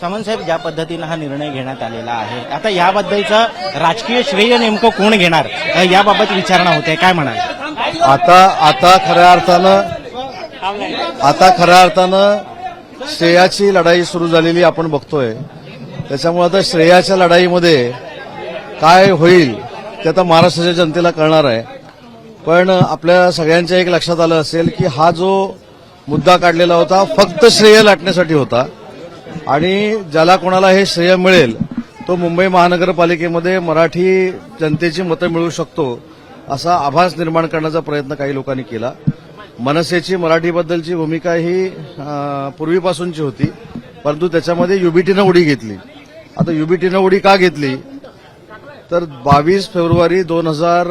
सामंतसाहेब ज्या पद्धतीनं हा निर्णय घेण्यात आलेला आहे आता याबद्दलचं राजकीय श्रेय नेमकं कोण घेणार? याबाबत विचारणा होते काय म्हणाल? आता आता खऱ्या अर्थानं आता खऱ्या अर्थानं श्रेयाची लढाई सुरू झालेली आपण बघतोय. त्याच्यामुळे आता श्रेयाच्या लढाईमध्ये काय होईल ते आता महाराष्ट्राच्या जनतेला कळणार आहे. पण आपल्या सगळ्यांच्या एक लक्षात आलं असेल की हा जो मुद्दा काढलेला होता फक्त श्रेय लाटण्यासाठी होता. आणि ज्याला कोणाला हे श्रेय मिळेल तो मुंबई महानगरपालिकेमध्ये मराठी जनतेची मतं मिळू शकतो असा आभास निर्माण करण्याचा प्रयत्न काही लोकांनी केला. मनसेची मराठीबद्दलची भूमिका ही पूर्वीपासूनची होती परंतु त्याच्यामध्ये युबीटीनं उडी घेतली. आता युबीटीनं उडी का घेतली? तर बावीस फेब्रुवारी दोन हजार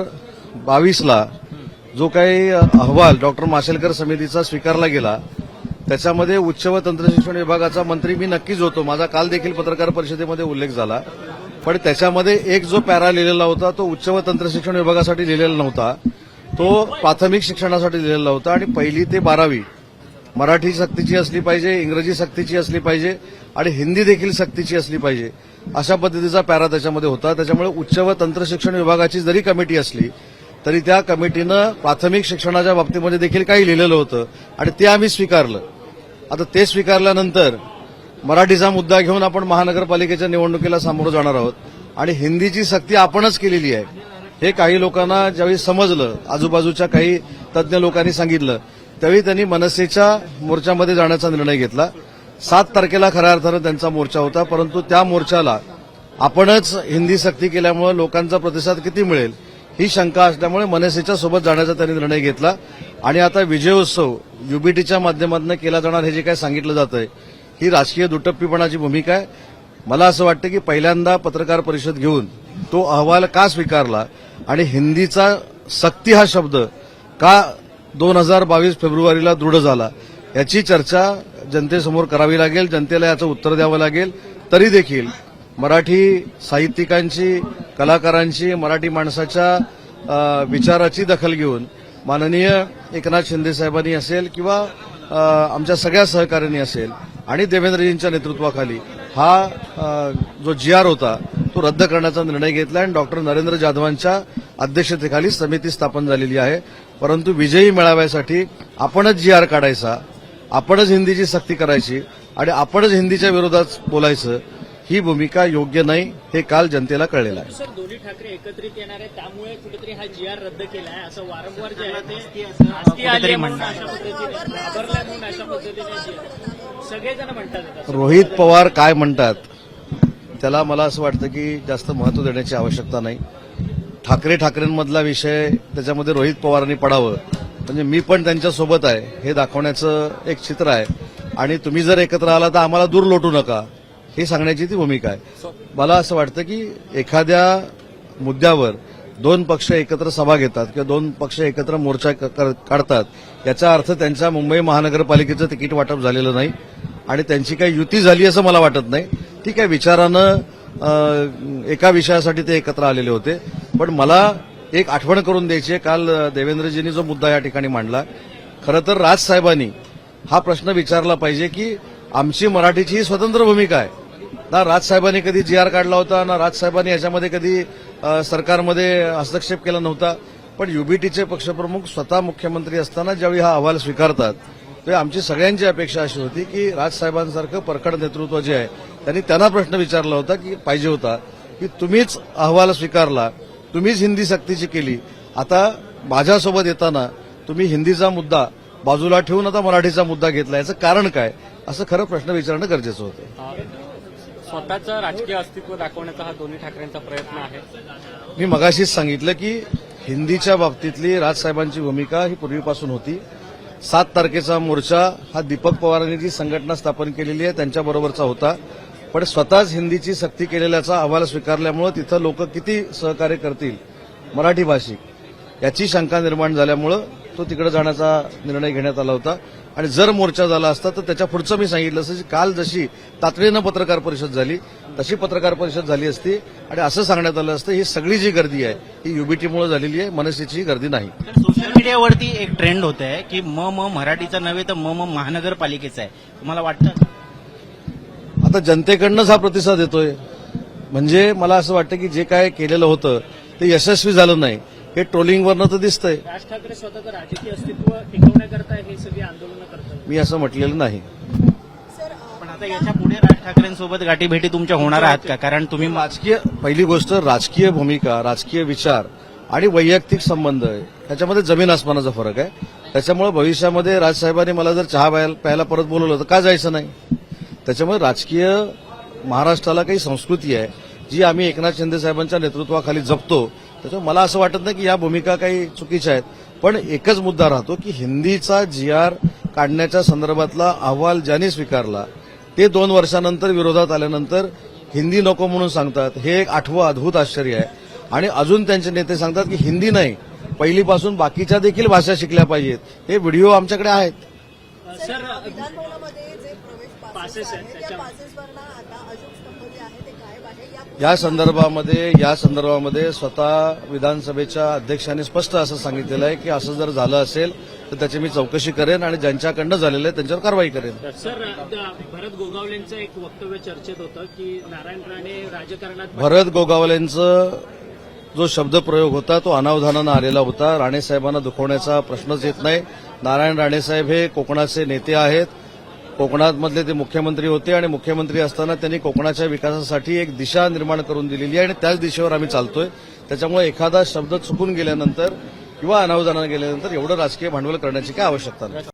बावीसला जो काही अहवाल डॉक्टर माशेलकर समितीचा स्वीकारला गेला त्याच्यामध्ये उच्च व तंत्रशिक्षण विभागाचा मंत्री मी नक्कीच होतो. माझा काल देखील पत्रकार परिषदेमध्ये उल्लेख झाला. पण त्याच्यामध्ये एक जो पॅरा लिहिलेला होता तो उच्च व तंत्रशिक्षण विभागासाठी लिहिलेला नव्हता. तो प्राथमिक शिक्षणासाठी लिहिलेला होता आणि पहिली ते बारावी. मराठी सक्तीची असली पाहिजे इंग्रजी सक्तीची असली पाहिजे आणि हिंदी देखील सक्तीची असली पाहिजे. अशा पद्धतीचा पॅरा त्याच्यामध्ये होता. त्याच्यामुळे उच्च व तंत्रशिक्षण विभागाची जरी कमिटी असली तरी त्या कमिटीनं प्राथमिक शिक्षणाच्या बाबतीमध्ये देखील काही लिहिलेलं होतं आणि ते आम्ही स्वीकारलं. आता ते स्वीकारल्यानंतर मराठीचा मुद्दा घेऊन आपण महानगरपालिकेच्या निवडणुकीला सामोरं जाणार आहोत. आणि हिंदीची सक्ती आपणच केलेली आहे. हे काही लोकांना ज्यावेळी समजलं आजूबाजूच्या काही तज्ज्ञ लोकांनी सांगितलं त्यावेळी त्यांनी मनसेच्या मोर्चामध्ये जाण्याचा निर्णय घेतला. सात तारखेला खऱ्या अर्थानं त्यांचा मोर्चा होता परंतु त्या मोर्चाला आपणच हिंदी सक्ती केल्यामुळे लोकांचा प्रतिसाद किती मिळेल ही शंका असल्यामुळे मनसेच्या सोबत जाण्याचा त्यांनी निर्णय घेतला. आणि आता विजयोत्सव युबीटीच्या माध्यमातून केला जाणार हे जे काय सांगितलं जात आहे ही राजकीय दुटप्पीपणाची भूमिका आहे. मला असं वाटतं की पहिल्यांदा पत्रकार परिषद घेऊन तो अहवाल का स्वीकारला आणि हिंदीचा सक्ती हा शब्द का दोन हजार बावीस फेब्रुवारीला दृढ झाला याची चर्चा जनतेसमोर करावी लागेल जनतेला याचं उत्तर द्यावं लागेल. तरी देखील मराठी साहित्यिकांची कलाकारांची मराठी माणसाच्या विचाराची दखल घेऊन माननीय एकनाथ शिंदे साहेबांनी असेल किंवा आमच्या सगळ्या सहकार्यांनी असेल आणि देवेंद्रजींच्या नेतृत्वाखाली हा जो जी आर होता तो रद्द करण्याचा निर्णय घेतला आणि डॉक्टर नरेंद्र जाधवांच्या अध्यक्षतेखाली समिती स्थापन झालेली आहे. परंतु विजयी मेळाव्यासाठी आपणच जी आर काढायचा आपणच हिंदीची सक्ती करायची आणि आपणच हिंदीच्या विरोधात बोलायचं ही भूमिका योग्य नाही हे काल जनतेला कळलेलं आहे. सर दोन्ही ठाकरे एकत्रित येणार आहे त्यामुळे कुठेतरी हा जी आर रद्द केला आहे असं वारंवार जे आहे ते आस्ती आली आहे म्हणून अशा पद्धतीने घाबरलाय म्हणून अशा पद्धतीने सगळेजण म्हणतात. रोहित पवार काय म्हणतात? त्याला मला असं वाटतं की जास्त महत्त्व देण्याची आवश्यकता नाही. ठाकरे ठाकरेंमधला विषय त्याच्यामध्ये रोहित पवारांनी पडावं. म्हणजे मी पण त्यांच्यासोबत आहे हे दाखवण्याचं एक चित्र आहे. आणि तुम्ही जर एकत्र आला तर आम्हाला दूर लोटू नका. हे सांगण्याची ती भूमिका आहे. मला असं वाटतं की एखाद्या मुद्द्यावर दोन पक्ष एकत्र सभा घेतात किंवा दोन पक्ष एकत्र मोर्चा क- कर- काढतात याचा अर्थ त्यांच्या मुंबई महानगरपालिकेचं तिकीट वाटप झालेलं नाही आणि त्यांची काही युती झाली असं मला वाटत नाही. ठीक आहे विचारानं एका विषयासाठी ते एकत्र आलेले होते. पण मला एक आठवण करून द्यायची आहे. काल देवेंद्रजींनी जो मुद्दा या ठिकाणी मांडला खरं तर राजसाहेबांनी हा प्रश्न विचारला पाहिजे की आमची मराठीची ही स्वतंत्र भूमिका आहे. ना राजसाहेबांनी कधी जी आर काढला होता ना राजसाहेबांनी याच्यामध्ये कधी सरकारमध्ये हस्तक्षेप केला नव्हता. पण युबीटीचे पक्षप्रमुख स्वतः मुख्यमंत्री असताना ज्यावेळी हा अहवाल स्वीकारतात ते आमची सगळ्यांची अपेक्षा अशी होती की राजसाहेबांसारखं परखड नेतृत्व जे आहे त्यांनी त्यांना प्रश्न विचारला होता की पाहिजे होता की तुम्हीच अहवाल स्वीकारला तुम्हीच हिंदी सक्तीची केली. आता माझ्यासोबत येताना तुम्ही हिंदीचा मुद्दा बाजूला ठेवून आता मराठीचा मुद्दा घेतला. याचं कारण काय? असं खरं प्रश्न विचारणं गरजेचं होतं. स्वतःचं राजकीय अस्तित्व दाखवण्याचा हा दोन्ही ठाकरेंचा प्रयत्न आहे. मी मगाशीच सांगितलं की हिंदीच्या बाबतीतली राजसाहेबांची भूमिका ही पूर्वीपासून होती. सात तारखेचा मोर्चा हा दीपक पवारांनी जी संघटना स्थापन केलेली आहे त्यांच्याबरोबरचा होता. पण स्वतःच हिंदीची सक्ती केलेल्याचा अहवाल स्वीकारल्यामुळे तिथं लोक किती सहकार्य करतील मराठी भाषिक याची शंका निर्माण झाल्यामुळं तो तिकडे जाण्याचा निर्णय घेण्यात आला होता. आणि जर मोर्चा झाला असता तर त्याच्या पुढचं मी सांगितलं असतं की काल जशी तातडीनं पत्रकार परिषद झाली तशी पत्रकार परिषद झाली असती आणि असं सांगण्यात आलं असतं ही सगळी जी गर्दी आहे ही युबीटीमुळे झालेली आहे मनसेची गर्दी नाही. सोशल मीडियावरती एक ट्रेंड होत आहे की म म मराठीचा नव्हे तर म म महानगरपालिकेचा आहे. तुम्हाला वाटतं? आता जनतेकडनंच हा प्रतिसाद येतोय. म्हणजे मला असं वाटतं की जे काय केलेलं होतं ते यशस्वी झालं नाही. हे ट्रोलिंगवरनं तर दिसतंय. राज ठाकरे स्वतःचं राजकीय अस्तित्व टिकवण्याकरता हे सगळी आंदोलनं करतात. मी असं म्हटलेलं नाही. पण आता याच्यापुढे राज ठाकरेंसोबत गाठीभेटी तुमच्या होणार आहात का? कारण तुम्ही राजकीय पहिली गोष्ट राजकीय भूमिका राजकीय विचार आणि वैयक्तिक संबंध आहे. त्याच्यामध्ये जमीन आसमानाचा फरक आहे. त्याच्यामुळे भविष्यामध्ये राजसाहेबांनी मला जर चहा प्यायला प्यायला परत बोलवलं तर का जायचं नाही? त्याच्यामुळे राजकीय महाराष्ट्राला काही संस्कृती आहे जी आम्ही एकनाथ शिंदे साहेबांच्या नेतृत्वाखाली जपतो. त्याच्यामुळे मला असं वाटत नाही की या भूमिका काही चुकीच्या आहेत. पण एकच मुद्दा राहतो की हिंदीचा जी आर काढण्याच्या संदर्भातला अहवाल ज्यांनी स्वीकारला ते दोन वर्षानंतर विरोधात आल्यानंतर हिंदी नको म्हणून सांगतात. हे एक आठवं अद्भुत आश्चर्य आहे. आणि अजून त्यांचे नेते सांगतात की हिंदी नाही पहिलीपासून बाकीच्या देखील भाषा शिकल्या पाहिजेत. हे व्हिडिओ आमच्याकडे आहेत. सर विधान भवनामध्ये जे प्रवेश पासेस आहेत, त्या पासेसवरनं आता अशोक स्तंभ जे आहे ते गायब आहे या संदर्भामध्ये या संदर्भामध्ये स्वतः विधानसभेच्या अध्यक्षांनी स्पष्ट असं सांगितलेलं आहे की असं जर झालं असेल तर त्याची मी चौकशी करेन आणि ज्यांच्याकडनं झालेलं आहे त्यांच्यावर कारवाई करेन. सर भरत गोगावलेंचं एक वक्तव्य चर्चेत होतं की नारायण राणे राजकारणात भरत गोगावलेंचं जो शब्दप्रयोग होता तो अनावधानानं आलेला होता. राणेसाहेबांना दुखवण्याचा प्रश्नच येत नाही. नारायण राणेसाहेब हे कोकणाचे नेते आहेत. कोकणामधले ते मुख्यमंत्री होते आणि मुख्यमंत्री असताना त्यांनी कोकणाच्या विकासासाठी एक दिशा निर्माण करून दिलेली आहे आणि त्याच दिशेवर आम्ही चालतोय. त्याच्यामुळे एखादा शब्द चुकून गेल्यानंतर किंवा अनावधानानं गेल्यानंतर एवढं राजकीय भांडवल करण्याची काय आवश्यकता नाही.